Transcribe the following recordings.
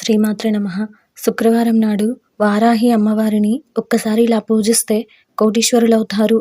శ్రీమాత్రే నమ. శుక్రవారం నాడు వారాహి అమ్మవారిని ఒక్కసారి ఇలా పూజిస్తే కోటీశ్వరులవుతారు.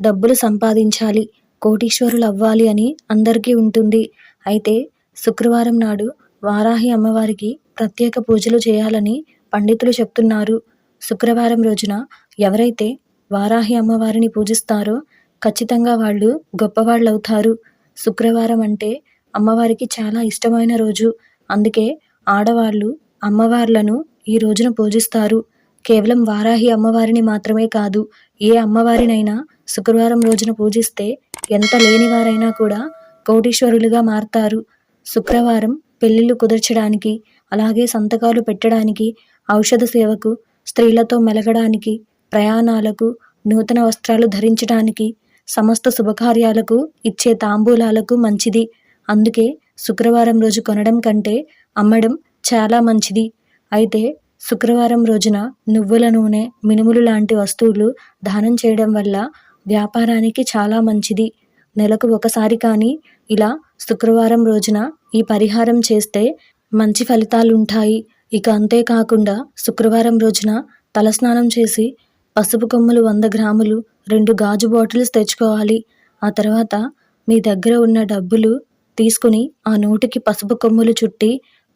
డబ్బులు సంపాదించాలి కోటీశ్వరులు అవ్వాలి అని అందరికీ ఉంటుంది. అయితే శుక్రవారం నాడు వారాహి అమ్మవారికి ప్రత్యేక పూజలు చేయాలని పండితులు చెప్తున్నారు. శుక్రవారం రోజున ఎవరైతే వారాహి అమ్మవారిని పూజిస్తారో ఖచ్చితంగా వాళ్ళు గొప్పవాళ్ళు అవుతారు శుక్రవారం అంటే అమ్మవారికి చాలా ఇష్టమైన రోజు. అందుకే ఆడవాళ్ళు అమ్మవార్లను ఈ రోజున పూజిస్తారు. కేవలం వారాహి అమ్మవారిని మాత్రమే కాదు ఏ అమ్మవారినైనా శుక్రవారం రోజున పూజిస్తే ఎంత లేనివారైనా కూడా కోటీశ్వరులుగా మారతారు. శుక్రవారం పెళ్ళిళ్ళు కుదర్చడానికి అలాగే సంతకాలు పెట్టడానికి ఔషధ సేవకు స్త్రీలతో మెలగడానికి ప్రయాణాలకు నూతన వస్త్రాలు ధరించడానికి సమస్త శుభకార్యాలకు ఇచ్చే తాంబూలాలకు మంచిది. అందుకే శుక్రవారం రోజు కొనడం కంటే అమ్మడం చాలా మంచిది. అయితే శుక్రవారం రోజున నువ్వుల నూనె మినుములు లాంటి వస్తువులు దానం చేయడం వల్ల వ్యాపారానికి చాలా మంచిది. నెలకు ఒకసారి కానీ ఇలా శుక్రవారం రోజున ఈ పరిహారం చేస్తే మంచి ఫలితాలు ఉంటాయి ఇక అంతేకాకుండా శుక్రవారం రోజున తలస్నానం చేసి పసుపు కొమ్ములు వంద గ్రాములు రెండు గాజు బాటిల్స్ తెచ్చుకోవాలి. ఆ తర్వాత మీ దగ్గర ఉన్న డబ్బులు తీసుకుని ఆ నోటికి పసుపు కొమ్ములు చుట్టి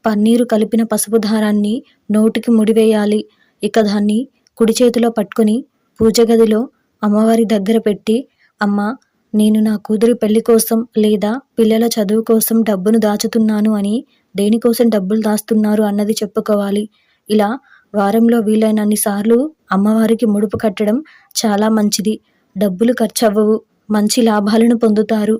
పన్నీరు కలిపిన పసుపు దారాన్ని నోటికి ముడివేయాలి. ఇక దాన్ని కుడి చేతిలో పట్టుకొని పూజ గదిలో అమ్మవారి దగ్గర పెట్టి అమ్మ నేను నా కూతురి పెళ్ళి కోసం లేదా పిల్లల చదువు కోసం డబ్బును దాచుతున్నాను అని దేనికోసం డబ్బులు దాస్తున్నారు అన్నది చెప్పుకోవాలి. ఇలా వారంలో వీలైనన్ని సార్లు అమ్మవారికి ముడుపు కట్టడం చాలా మంచిది. డబ్బులు ఖర్చు అవ్వవు మంచి లాభాలను పొందుతారు.